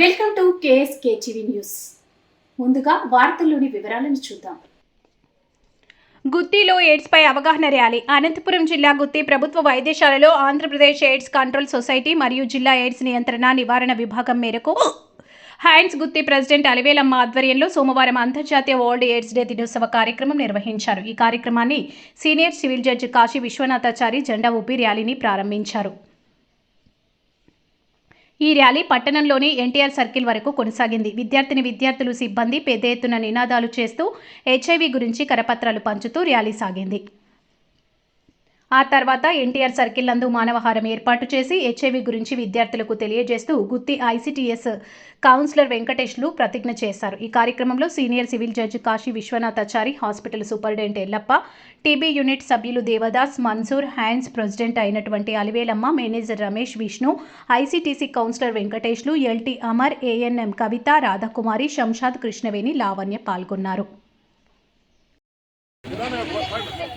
Welcome to KSK TV news. ముందుగా వార్తల్లోని వివరాలను చూద్దాం. గుత్తిలో ఎయిడ్స్పై అవగాహన ర్యాలీ. అనంతపురం జిల్లా గుత్తి ప్రభుత్వ వైద్యశాలలో ఆంధ్రప్రదేశ్ ఎయిడ్స్ కంట్రోల్ సొసైటీ మరియు జిల్లా ఎయిడ్స్ నియంత్రణ నివారణ విభాగం మేరకు హ్యాండ్స్ గుత్తి ప్రెసిడెంట్ అలివేలమ్మ ఆధ్వర్యంలో సోమవారం అంతర్జాతీయ వరల్డ్ ఎయిడ్స్ డే దినోత్సవ కార్యక్రమం నిర్వహించారు. ఈ కార్యక్రమాన్ని senior civil judge Kashi Vishwanathachari జెండా ఊపి ర్యాలీని ప్రారంభించారు. ఈ ర్యాలీ పట్టణంలోని ఎన్టీఆర్ సర్కిల్ వరకు కొనసాగింది. విద్యార్థిని విద్యార్థులు సిబ్బంది పెద్ద ఎత్తున నినాదాలు చేస్తూ హెచ్ఐవి గురించి కరపత్రాలు పంచుతూ ర్యాలీ సాగింది. ఆ తర్వాత ఎన్టీఆర్ సర్కిల్ నందు మానవహారం ఏర్పాటు చేసి హెచ్ఐవి గురించి విద్యార్థులకు తెలియజేస్తూ గుత్తి ఐసిటిఎస్ కౌన్సిలర్ వెంకటేష్లు ప్రతిజ్ఞ చేశారు. ఈ కార్యక్రమంలో senior civil judge Kashi Vishwanathachari hospital superintendent Yellappa TB unit సభ్యులు దేవదాస్ మన్సూర్ హ్యాండ్స్ ప్రెసిడెంట్ అయినటువంటి Alivelamma manager Ramesh Vishnu ICTC counsellor వెంకటేష్లు LT Amar ANM Kavitha Radhakumari Shamshad Krishnaveni Lavanya పాల్గొన్నారు.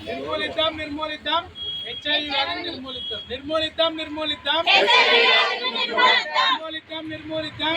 నిర్మూలిద్దాం నిర్మూలిద్దాం. హెచ్ఐవి నిర్మూలిద్దాం. నిర్మూలిద్దాం నిర్మూలిద్దాం. నిర్మూలిద్దాం. నిర్మూలిద్దాం.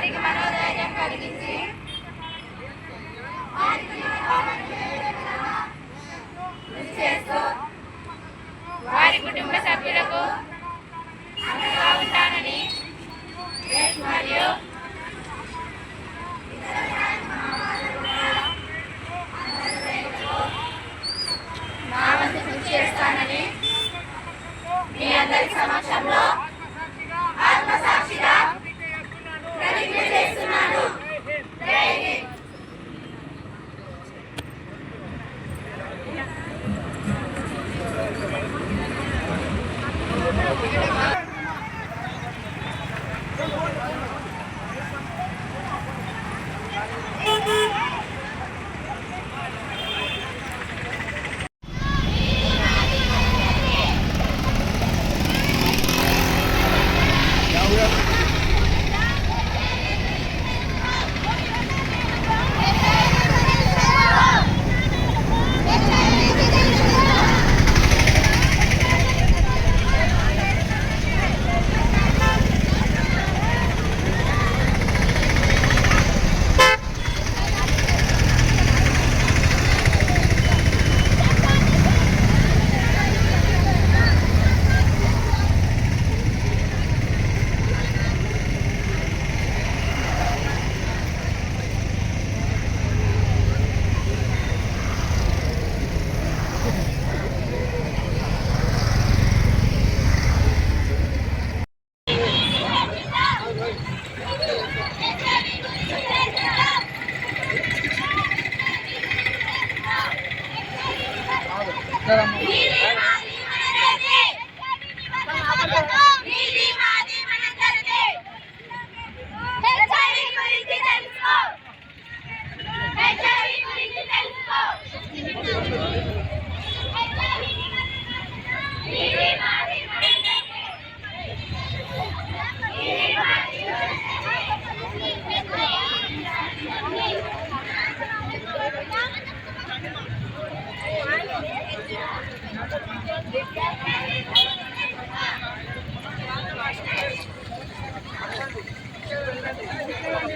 వారికి మనోధైర్యం కలిగించి. చేస్తూ వారి కుటుంబ సభ్యులకు అండగా ఉంటానని మరియు నా వంతు కృషి చేస్తానని మీ అందరి సమక్షంలో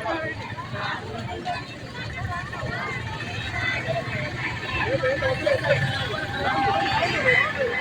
Thank you.